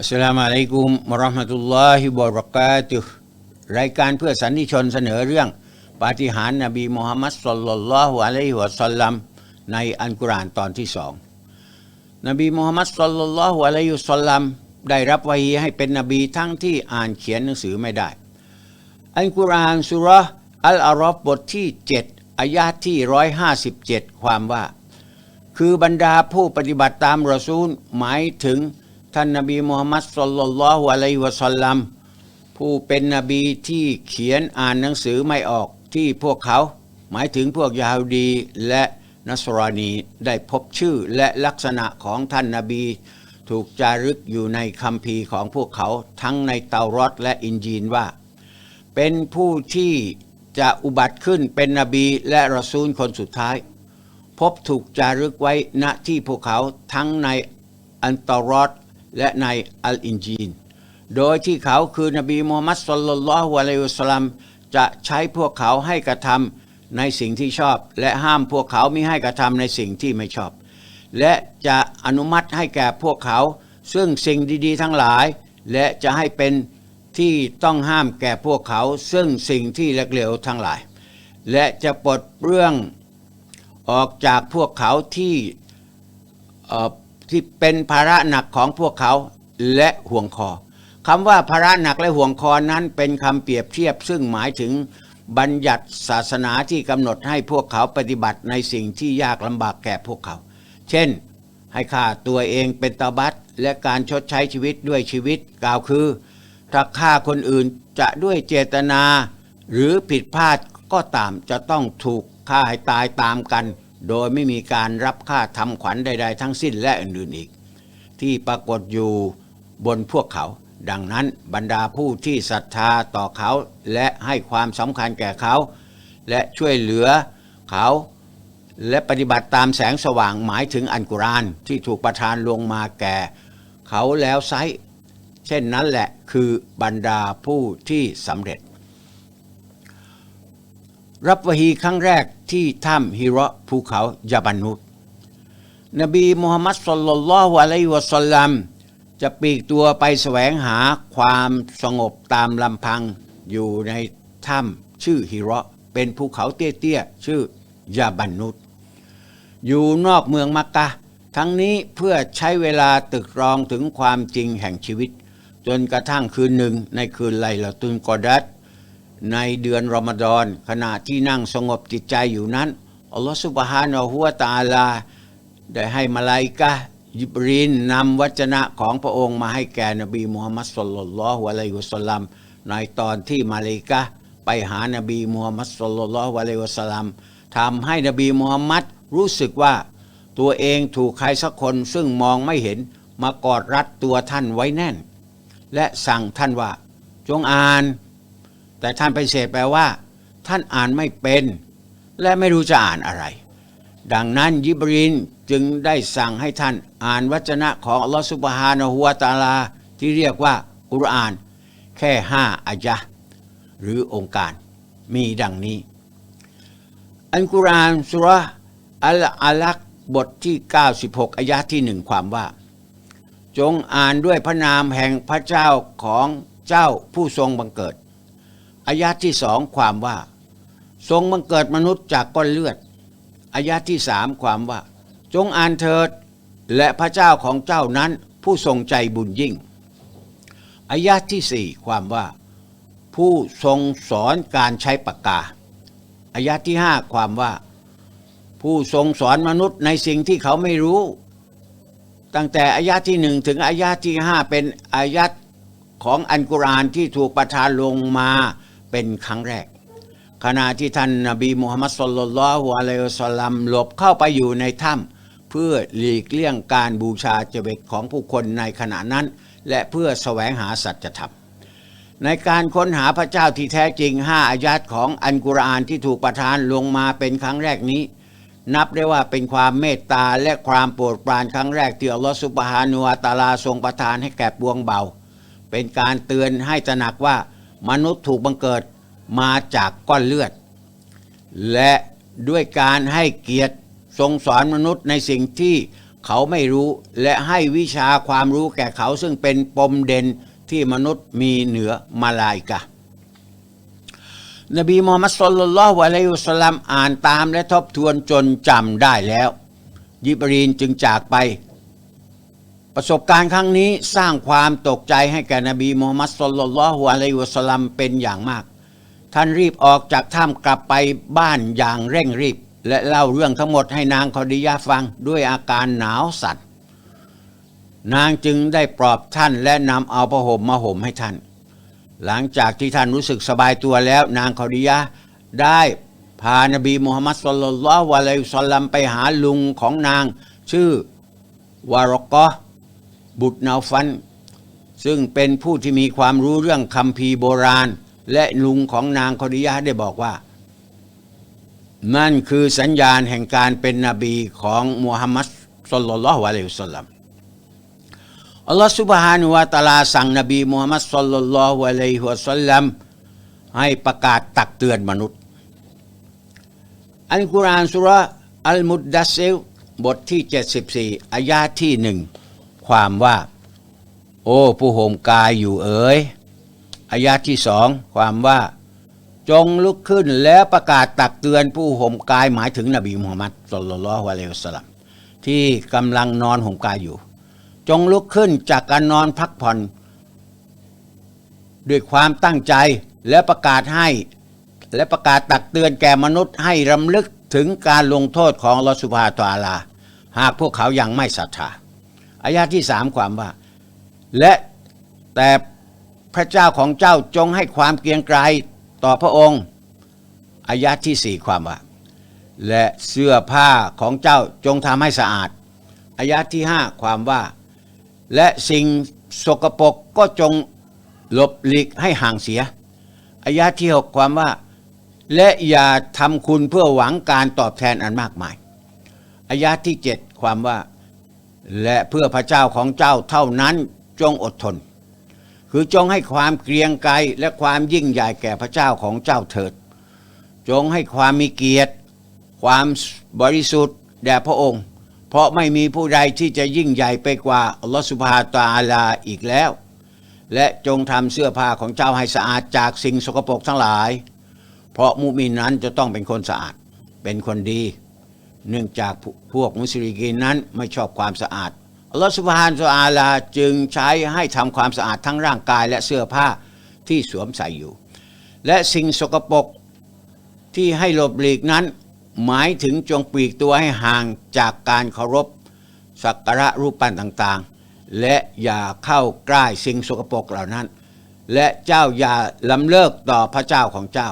อัสสลามุอะลัยกุมมะราะห์มะตุลลอฮิบะเราะกาตุฮ์รายการเพื่อสันติชนเสนอเรื่องปาฏิหาริย์นบีมุฮัมมัดศ็อลลัลลอฮุอะลัยฮิวะซัลลัมในอัลกุรอานตอนที่สองนบีมุฮัมมัดศ็อลลัลลอฮุอะลัยฮิวะซัลลัมได้รับวะฮีให้เป็นนบีทั้งที่อ่านเขียนหนังสือไม่ได้ อัลกุรอานสุระอัลอารอฟบทที่ 7อายาที่ 157 ความว่า คือบรรดาผู้ปฏิบัติตามรอซูลหมายถึง ท่านนบีมูฮัมมัดสุลลัลลอฮุอะลัยฮิวะสัลลัมผู้เป็นนบีที่เขียนอ่านหนังสือไม่ออกที่พวกเขา หมายถึงพวกยาฮูดีและนัสรานีได้พบชื่อและลักษณะของท่านนบี ถูกจารึกอยู่ในคัมภีร์ของพวกเขาทั้งในเตารอดและอินจีนว่า เป็นผู้ที่จะอุบัติขึ้นเป็นนบีและรอซูลคนสุดท้าย พบถูกจารึกไว้ณที่พวกเขาทั้งในอันตรอด และในอัลอินจีน โดยที่เขาคือนบีมูฮัมมัดสุลลัลลอฮุอะลัยฮิสลลัมจะใช้พวกเขาให้กระทำในสิ่งที่ชอบ และห้ามพวกเขาไม่ให้กระทำในสิ่งที่ไม่ชอบ และจะอนุมัติให้แก่พวกเขา ซึ่งสิ่งดีๆทั้งหลาย และจะให้เป็นที่ต้องห้ามแก่พวกเขา ซึ่งสิ่งที่เลวๆทั้งหลาย และจะปลดเรื่องออกจากพวกเขาที่เอ่อ ที่เป็นภาระหนักของพวกเขาและห่วงคอคำว่าภาระหนักและห่วงคอนั้นเป็นคำเปรียบเทียบ ซึ่งหมายถึงบัญญัติศาสนาที่กำหนดให้พวกเขาปฏิบัติในสิ่งที่ยากลำบากแก่พวกเขา เช่น ให้ฆ่าตัวเองเป็นตาบัตและการชดใช้ชีวิตด้วยชีวิตกล่าวคือ ถ้าฆ่าคนอื่นจะด้วยเจตนา หรือผิดพลาดก็ตามจะต้องถูกฆ่าให้ตายตามกัน โดยไม่มีการรับค่าทำขวัญใด ๆ ทั้งสิ้นและอื่นๆอีก ที่ปรากฏอยู่บนพวกเขา ดังนั้นบรรดาผู้ที่ศรัทธาต่อเขาและให้ความสำคัญแก่เขา และช่วยเหลือเขา และปฏิบัติตามแสงสว่างหมายถึงอันกุรอานที่ถูกประทานลงมาแก่ เขาแล้วไซเช่นนั้นแหละคือบรรดาผู้ที่สำเร็จ รับวะฮีครั้งแรก ที่ถ้ำฮิราะภูเขายาบันนุตนบีมุฮัมมัดสุลลัลลอฮุอะลัยฮิวะสัลลัมจะปีกตัวไปแสวงหาความสงบตามลำพังอยู่ในถ้ำชื่อฮิราะเป็นภูเขาเตี้ยๆชื่อยาบันนุตอยู่นอกเมืองมักกะ ทั้งนี้เพื่อใช้เวลาตึกรองถึงความจริงแห่งชีวิต จนกระทั่งคืนหนึ่งในคืนไลละตุนกอดัต ในเดือนรอมฎอนขณะที่นั่งสงบจิตใจอยู่นั้นอัลลอฮฺสุบฮานะฮูวตาลา ได้ให้มาลาอิกะยิบรีนนำวจนะของพระองค์มาให้แก่นบีมูฮัมมัดสุลลัลลอฮุอะลัยฮิวะสัลลัมในตอนที่มาลาอิกะไปหานบีมูฮัมมัดสุลลัลลอฮุอะลัยฮิวะสัลลัมทำให้นบีมูฮัมมัดรู้สึกว่าตัวเองถูกใครสักคนซึ่งมองไม่เห็นมากอดรัดตัวท่านไว้แน่น และสั่งท่านว่า จงอ่าน แต่ท่านไปเสธแปลว่า ท่านอ่านไม่เป็น และไม่รู้จะอ่านอะไร ดังนั้นยิบรีนจึงได้สั่งให้ท่านอ่านวจนะของอัลลอฮฺสุบฮานะฮูวตาลา ที่เรียกว่ากุรอาน แค่ห้าอายะหรือองค์การ มีดังนี้ อันกุรอานสุระอัลอาลักบทที่ 96อายะที่หนึ่งความว่า จงอ่านด้วยพระนามแห่งพระเจ้าของเจ้าผู้ทรงบังเกิด อายะที่สองความว่า ทรงบังเกิดมนุษย์จากก้อนเลือดอายะที่สามความว่า จงอ่านเถิด และพระเจ้าของเจ้านั้นผู้ทรงใจบุญยิ่งอายะที่สี่ความว่า ผู้ทรงสอนการใช้ปากกาอายะที่ห้าความว่า ผู้ทรงสอนมนุษย์ในสิ่งที่เขาไม่รู้ ตั้งแต่อายะที่หนึ่งถึงอายะที่ห้าเป็นอายะของอันกุรอานที่ถูกประทานลงมา เป็นครั้งแรก ขณะที่ท่านนบีมุฮัมมัดสุลลัลลอฮุอะลัยฮิสลัมหลบเข้าไปอยู่ในถ้ำเพื่อหลีกเลี่ยงการบูชาเจเวตของผู้คนในขณะนั้น และเพื่อแสวงหาสัจธรรมในการค้นหาพระเจ้าที่แท้จริงห้าอายัดของอันกุรอานที่ถูกประทานลงมาเป็นครั้งแรกนี้ นับได้ว่าเป็นความเมตตาและความโปรดปรานครั้งแรกที่อัลลอฮฺสุบฮานุวะตาลาทรงประทานให้แก่ปวงเบา เป็นการเตือนให้ตระหนักว่า มนุษย์ถูกบังเกิดมาจากก้อนเลือด และด้วยการให้เกียรติทรงสอนมนุษย์ในสิ่งที่เขาไม่รู้และให้วิชาความรู้แก่เขาซึ่งเป็นปมเด่นที่มนุษย์มีเหนือมาลายกะนบีมูฮัมมัดสุลลัลลอฮุอะลัยฮิวะสัลลัมอ่านตามและทบทวนจนจำได้แล้ว ยิบรีนจึงจากไป ประสบการณ์ครั้งนี้สร้างความตกใจให้แก่นบีมูฮัมมัดสุลลัลฮุอะลัยฮิวะสลัมเป็นอย่างมาก ท่านรีบออกจากถ้ำกลับไปบ้านอย่างเร่งรีบ และเล่าเรื่องทั้งหมดให้นางคอดียาฟังด้วยอาการหนาวสั่นนางจึงได้ปลอบท่านและนำเอาผ้าห่มมาห่มให้ท่าน หลังจากที่ท่านรู้สึกสบายตัวแล้ว นางคอดียะได้พานบีมูฮัมมัดสุลลัลฮุอะลัยฮิวะสลัมไปหาลุงของนาง ชื่อวารอกะห์ บุตรนาฟัน ซึ่งเป็นผู้ที่มีความรู้เรื่องคัมภีโบราณ และลุงของนางคอดียะได้บอกว่า นั่นคือสัญญาณแห่งการเป็นนบีของมูฮัมมัดสุลลัลลอฮุอะลัยฮิวะสัลลัมอัลลอฮฺสุบฮานุวะตะอาลาสั่งนบีมูฮัมมัดสุลลัลลอฮุอะลัยฮิวะสัลลัมให้ประกาศตักเตือนมนุษย์ อัลกุรอานสุระอัลมุดดัสซิลบทที่ 74 อายาที่หนึ่ง ความว่า โอ้ผู้ห่มกายอยู่เอ๋ยอายาที่สองความว่า จงลุกขึ้นแล้วประกาศตักเตือนผู้ห่มกายหมายถึงนบีมูฮัมมัดสุลลัลฮุอะลัยฮิวสลัมที่กำลังนอนห่มกายอยู่ จงลุกขึ้นจากการนอนพักผ่อน ด้วยความตั้งใจและประกาศให้ และประกาศตักเตือนแก่มนุษย์ให้รำลึกถึงการลงโทษของลอสุบฮานะฮูวะตอาลา หากพวกเขายังไม่ศรัทธา อายาที่สามความว่า และแต่พระเจ้าของเจ้าจงให้ความเกรียงไกรต่อพระองค์อายาที่สี่ความว่า และเสื้อผ้าของเจ้าจงทำให้สะอาดอายาที่ห้าความว่า และสิ่งสกปรกก็จงหลบหลีกให้ห่างเสียอายะที่หกความว่า และอย่าทำคุณเพื่อหวังการตอบแทนอันมากมายอายะที่เจ็ดความว่า และเพื่อพระเจ้าของเจ้าเท่านั้นจงอดทน คือจงให้ความเกรียงไกรและความยิ่งใหญ่แก่พระเจ้าของเจ้าเถิด จงให้ความมีเกียรติ ความบริสุทธิ์แด่พระองค์ เพราะไม่มีผู้ใดที่จะยิ่งใหญ่ไปกว่าอัลลอฮฺสุบฮาตาลาอีกแล้ว และจงทำเสื้อผ้าของเจ้าให้สะอาดจากสิ่งสกปรกทั้งหลาย เพราะมุมินนั้นจะต้องเป็นคนสะอาดเป็นคนดี เนื่องจากพวกมุสลิมนั้นไม่ชอบความสะอาดอัลลอฮฺสุบฮานะฮูวะตะอาลาจึงใช้ให้ทำความสะอาดทั้งร่างกายและเสื้อผ้าที่สวมใส่อยู่ และสิ่งสกปรกที่ให้หลบหลีกนั้น หมายถึงจงปลีกตัวให้ห่างจากการเคารพสักการะรูปปั้นต่างๆ และอย่าเข้าใกล้สิ่งสกปรกเหล่านั้น และเจ้าอย่าลำเลิกต่อพระเจ้าของเจ้า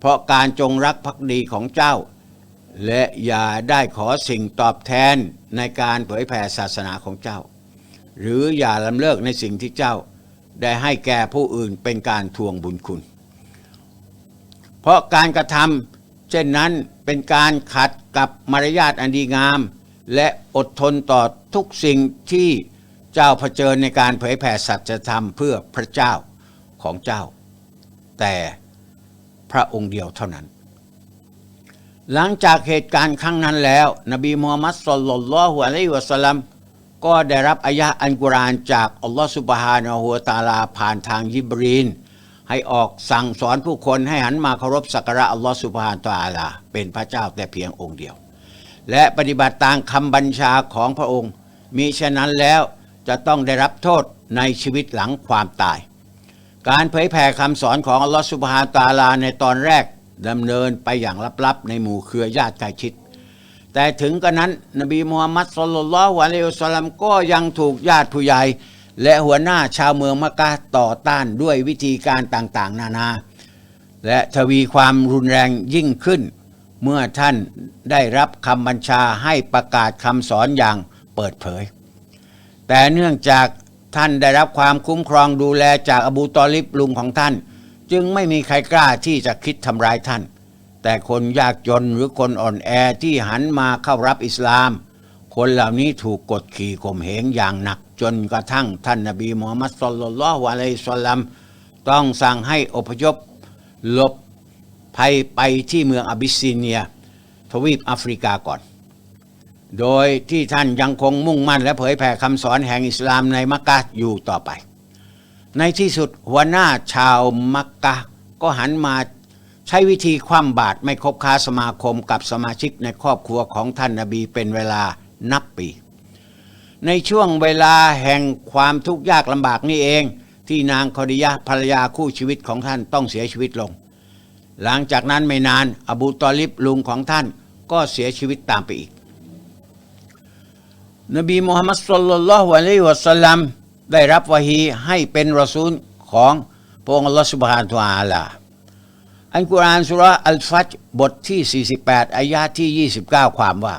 เพราะการจงรักภักดีของเจ้า และอย่าได้ขอสิ่งตอบแทนในการเผยแผ่ศาสนาของเจ้า หรืออย่าลำเลิกในสิ่งที่เจ้าได้ให้แก่ผู้อื่นเป็นการทวงบุญคุณ เพราะการกระทำเช่นนั้นเป็นการขัดกับมารยาทอันดีงาม และอดทนต่อทุกสิ่งที่เจ้าเผชิญในการเผยแผ่สัจธรรมเพื่อพระเจ้าของเจ้า แต่พระองค์เดียวเท่านั้น หลังจากเหตุการณ์ครั้งนั้นแล้ว นบีมูฮัมมัดสุลลัลลอฮุอะลัยฮิวะสัลลัมก็ได้รับอายะอันกุรอานจากอัลลอฮฺสุบฮานะฮูวตาลาผ่านทางยิบรีน ให้ออกสั่งสอนผู้คนให้หันมาเคารพสักการะอัลลอฮฺสุบฮานะฮูวตาลา เป็นพระเจ้าแต่เพียงองค์เดียว และปฏิบัติตามคำบัญชาของพระองค์ มิฉะนั้นแล้วจะต้องได้รับโทษในชีวิตหลังความตาย การเผยแผ่คำสอนของอัลลอฮฺสุบฮานะฮูวตาลาในตอนแรก ดำเนินไปอย่างลับๆ ในหมู่เครือญาติใกล้ชิด แต่ถึงกระนั้น นบีมูฮัมมัดสุลลัลลอฮุอะลัยฮิวสลลัมก็ยังถูกญาติผู้ใหญ่ และหัวหน้าชาวเมืองมักะต่อต้านด้วยวิธีการต่างๆ นานา และทวีความรุนแรงยิ่งขึ้น เมื่อท่านได้รับคำบัญชาให้ประกาศคำสอนอย่างเปิดเผย แต่เนื่องจากท่านได้รับความคุ้มครองดูแลจากอบูตอลิบลุงของท่าน จึงไม่มีใครกล้าที่จะคิดทำร้ายท่าน แต่คนยากจนหรือคนอ่อนแอที่หันมาเข้ารับอิสลาม คนเหล่านี้ถูกกดขี่ข่มเหงอย่างหนัก จนกระทั่งท่านนบีมูฮัมมัดสุลลัลลอฮุอะลัยสลัมต้องสั่งให้อพยพหลบภัยไปที่เมืองอาบิสซิเนีย ทวีปแอฟริกาก่อน โดยที่ท่านยังคงมุ่งมั่นและเผยแผ่คำสอนแห่งอิสลามในมักกะฮ์อยู่ต่อไป ในที่สุดหัวหน้าชาวมักกะก็หันมาใช้วิธีคว่ำบาตรไม่คบค้าสมาคมกับสมาชิกในครอบครัวของท่านนบีเป็นเวลานับปี ในช่วงเวลาแห่งความทุกข์ยากลำบากนี่เอง ที่นางคอดิยะภรรยาคู่ชีวิตของท่านต้องเสียชีวิตลง หลังจากนั้นไม่นานอบูตอลิบลุงของท่านก็เสียชีวิตตามไปอีก นบีมูฮัมมัดสุลลัลลอฮุอะลัยฮิวะสัลลัม ได้รับวะฮีให้เป็นรอซูลของพระองค์อัลลอฮฺสุบฮานะฮูวะตะอาลาอันกุรานสุระอัลฟัจบทที่ 48 อายะห์ที่ 29 ความว่า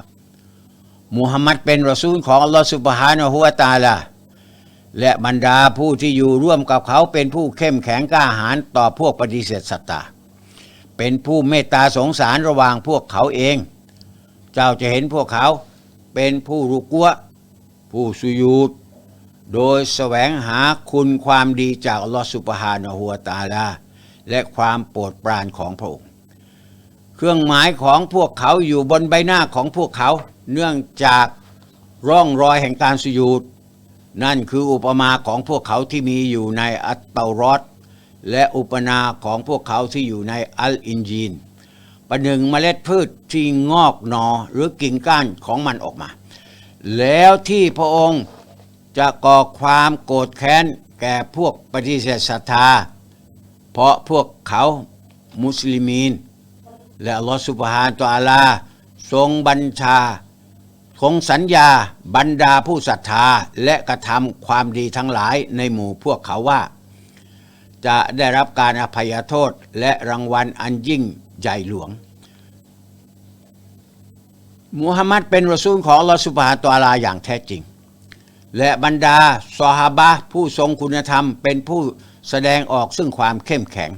มุฮัมมัดเป็นรอซูลของอัลลอฮฺสุบฮานะฮูวะตาลาและบรรดาผู้ที่อยู่ร่วมกับเขาเป็นผู้เข้มแข็งกล้าหาญต่อพวกปฏิเสธศรัทธาเป็นผู้เมตตาสงสารระหว่างพวกเขาเอง เจ้าจะเห็นพวกเขาเป็นผู้รุกัวผู้สุยูด โดยแสวงหาคุณความดีจากอัลลอฮฺสุบฮานะฮูวตาลา และความโปรดปรานของพระองค์ เครื่องหมายของพวกเขาอยู่บนใบหน้าของพวกเขา เนื่องจากร่องรอยแห่งการสุยูดนั่นคืออุปมาของพวกเขาที่มีอยู่ในอัตเตารอดและอุปนาของพวกเขาที่อยู่ในอัลอินจีน ประหนึ่งเมล็ดพืชที่งอกหนอหรือกิ่งก้านของมันออกมา แล้วที่พระองค์ จะก่อความโกรธแค้นแก่พวกปฏิเสธศรัทธา เพราะพวกเขามุสลิมีน และอัลลอฮฺสุบฮานตะอาลา ทรงบัญชาคงสัญญาบรรดาผู้ศรัทธาและกระทำความดีทั้งหลายในหมู่พวกเขาว่า จะได้รับการอภัยโทษและรางวัลอันยิ่งใหญ่หลวงมูฮัมหมัดเป็นรอซูลของลอสุบฮานตะอาลาอย่างแท้จริง และบรรดาซอฮาบะผู้ทรงคุณธรรมเป็นผู้แสดงออกซึ่งความเข้มแข็ง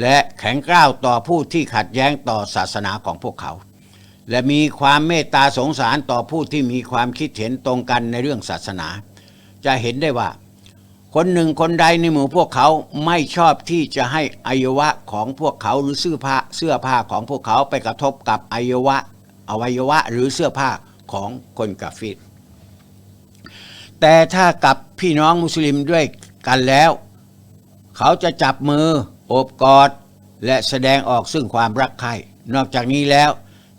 และแข็งกร้าวต่อผู้ที่ขัดแย้งต่อศาสนาของพวกเขา และมีความเมตตาสงสารต่อผู้ที่มีความคิดเห็นตรงกันในเรื่องศาสนา จะเห็นได้ว่า คนหนึ่งคนใดในหมู่พวกเขาไม่ชอบที่จะให้อวัยวะของพวกเขาหรือเสื้อผ้าเสื้อผ้าของพวกเขาไปกระทบกับอวัยวะอวัยวะหรือเสื้อผ้าของคนกาเฟร แต่ถ้ากับพี่น้องมุสลิมด้วยกันแล้ว เขาจะจับมือ โอบกอด และแสดงออกซึ่งความรักใคร่นอกจากนี้แล้ว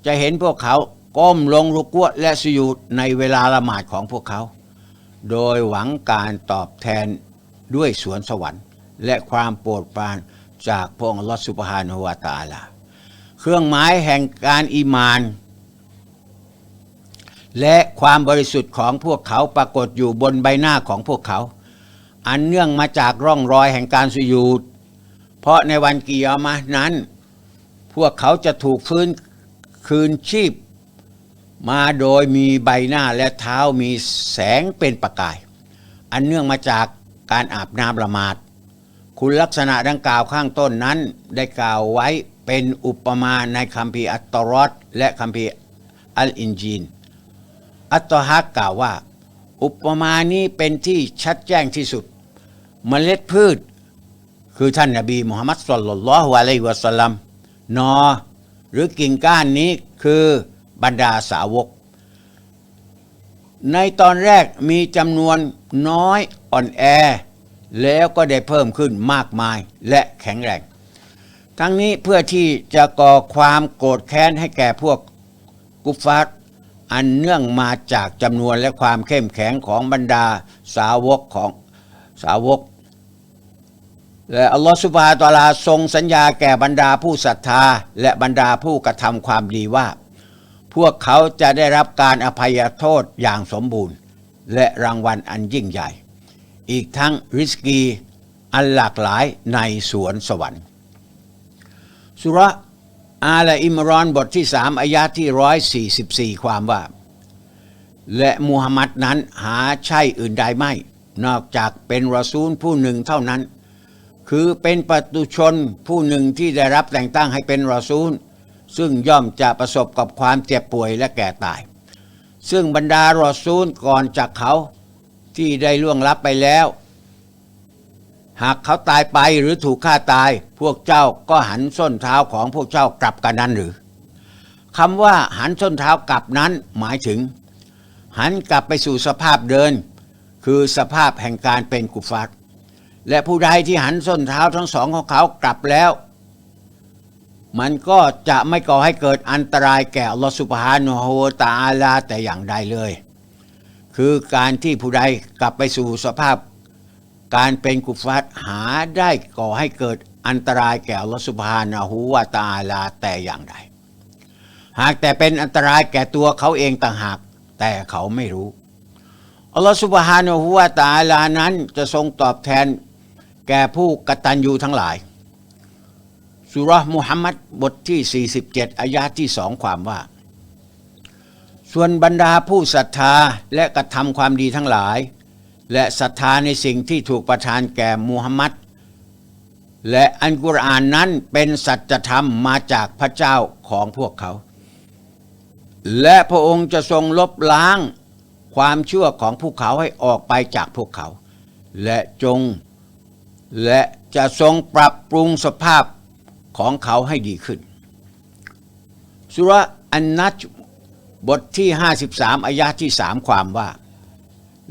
จะเห็นพวกเขาก้มลงรุกวและสยุดในเวลาละหมาดของพวกเขา โดยหวังการตอบแทนด้วยสวนสวรรค์ และความโปรดปรานจากพระองค์ลอสุบฮานะฮูวตาลา เครื่องหมายแห่งการอีมาน และความบริสุทธิ์ของพวกเขาปรากฏอยู่บนใบหน้าของพวกเขา อันเนื่องมาจากร่องรอยแห่งการสุยูดเพราะในวันกิยามะนั้น พวกเขาจะถูกฟื้นคืนชีพ มาโดยมีใบหน้าและเท้ามีแสงเป็นประกาย อันเนื่องมาจากการอาบน้ำละหมาด คุณลักษณะดังกล่าวข้างต้นนั้นได้กล่าวไว้เป็นอุปมาในคัมภีร์อัตตรอดและคัมภีร์อัลอินจีน อัตฮักกล่าวว่า อุปมานี้เป็นที่ชัดแจ้งที่สุดเมล็ดพืช คือท่านนบีมุฮัมมัดสุลลัลลอฮุอะลัยฮิวะสัลลัมนอ หรือกิ่งก้านนี้คือบรรดาสาวก ในตอนแรกมีจำนวนน้อยอ่อนแอ แล้วก็ได้เพิ่มขึ้นมากมายและแข็งแรงทั้งนี้เพื่อที่จะก่อความโกรธแค้นให้แก่พวกกุฟฟาร์ อันเนื่องมาจากจำนวนและความเข้มแข็งของบรรดาสาวกของสาวก และอัลลอฮฺสุบฮานตอาลาทรงสัญญาแก่บรรดาผู้ศรัทธา และบรรดาผู้กระทำความดีว่า พวกเขาจะได้รับการอภัยโทษอย่างสมบูรณ์ และรางวัลอันยิ่งใหญ่ อีกทั้งริสกีอันหลากหลายในสวนสวรรค์สุราะ อาลอิมรอนบทที่สามอายะที่ร้อยสี่สิบสี่ความว่า และมูฮัมหมัดนั้นหาใช่อื่นใดไม่ นอกจากเป็นรอซูลผู้หนึ่งเท่านั้น คือเป็นปตุชนผู้หนึ่งที่ได้รับแต่งตั้งให้เป็นรอซูล ซึ่งย่อมจะประสบกับความเจ็บป่วยและแก่ตาย ซึ่งบรรดารอซูลก่อนจากเขาที่ได้ล่วงลับไปแล้ว หากเขาตายไปหรือถูกฆ่าตาย พวกเจ้าก็หันส้นเท้าของพวกเจ้ากลับกันนั้นหรือคำว่าหันส้นเท้ากลับนั้นหมายถึง หันกลับไปสู่สภาพเดิน คือสภาพแห่งการเป็นกุฟาร์และผู้ใดที่หันส้นเท้าทั้งสองของเขากลับแล้ว มันก็จะไม่ก่อให้เกิดอันตรายแก่ลอสุบฮานะฮูวะตะอาลาแต่อย่างใดเลย คือการที่ผู้ใดกลับไปสู่สภาพ การเป็นกุฟาร์หาได้ก่อให้เกิดอันตรายแก่อัลลอฮฺสุบฮานะฮูวะตาลาแต่อย่างใดหากแต่เป็นอันตรายแก่ตัวเขาเองต่างหาก แต่เขาไม่รู้อัลลอฮฺสุบฮานะฮูวะตาลานั้นจะทรงตอบแทนแก่ผู้กตัญญูทั้งหลายสุรห์มุฮัมมัดบทที่ 47 อายาที่สองความว่า ส่วนบรรดาผู้ศรัทธาและกระทำความดีทั้งหลาย และศรัทธาในสิ่งที่ถูกประทานแก่มูฮัมหมัดและอันกุรอานนั้นเป็นสัจธรรมมาจากพระเจ้าของพวกเขา และพระองค์จะทรงลบล้างความชั่วของพวกเขาให้ออกไปจากพวกเขา และจง และจะทรงปรับปรุงสภาพของเขาให้ดีขึ้น สุระอันนัจบทที่ 53อายะที่สามความว่า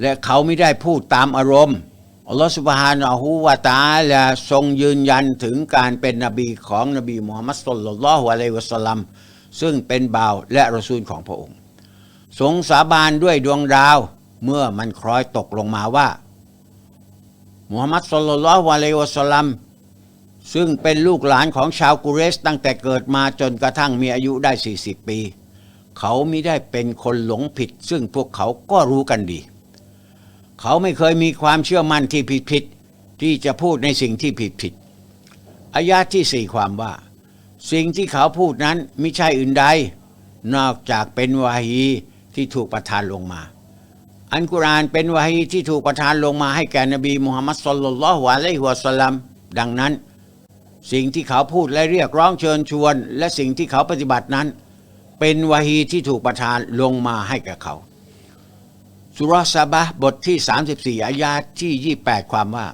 และเขาไม่ได้พูดตามอารมณ์อัลลอฮฺสุบฮานะฮูวาตาละทรงยืนยันถึงการเป็นนบีของนบีมุฮัมมัดสุลลัลลอฮุอะลัยวะสัลลัมซึ่งเป็นบ่าวและรอซูลของพระองค์ทรงสาบานด้วยดวงดาวเมื่อมันคล้อยตกลงมาว่ามุฮัมมัดสุลลัลลอฮุอะลัยวะสัลลัมซึ่งเป็นลูกหลานของชาวกุเรชตั้งแต่เกิดมาจนกระทั่งมีอายุได้ 40 ปี เขาม่ได้เป็นคนหลงผิด ซึ่งพวกเขาก็รู้กันดี เขาไม่เคยมีความเชื่อมั่นที่ผิดผิดๆที่จะพูดในสิ่งที่ผิดผิดๆอายะที่สี่ความว่า สิ่งที่เขาพูดนั้นไม่ใช่อื่นใด นอกจากเป็นวาฮีที่ถูกประทานลงมา อันกุรานเป็นวาฮีที่ถูกประทานลงมาให้แก่นบีมุฮัมมัดสุลลัลฮุอะลัยฮิวสลัมดังนั้น สิ่งที่เขาพูดและเรียกร้องเชิญชวน และสิ่งที่เขาปฏิบัตินั้น เป็นวาฮีที่ถูกประทานลงมาให้แก่เขา สุรสบะบทที่ 34 อายาที่ 28 ความว่า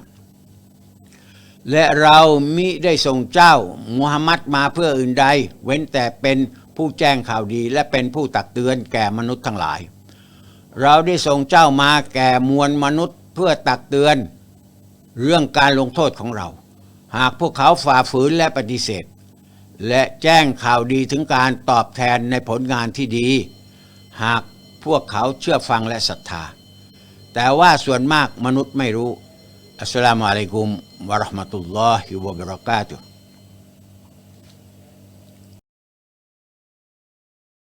และเรามิได้ส่งเจ้ามุฮัมมัดมาเพื่ออื่นใด เว้นแต่เป็นผู้แจ้งข่าวดีและเป็นผู้ตักเตือนแก่มนุษย์ทั้งหลาย เราได้ส่งเจ้ามาแก่มวลมนุษย์เพื่อตักเตือน เรื่องการลงโทษของเรา หากพวกเขาฝ่าฝืนและปฏิเสธ และแจ้งข่าวดีถึงการตอบแทนในผลงานที่ดี หาก พวกเขาเชื่อฟังและศรัทธา แต่ว่าส่วนมากมนุษย์ไม่รู้อัสสลามุอะลัยกุมวะราะห์มะตุลลอฮิวะบะเราะกาตุฮ์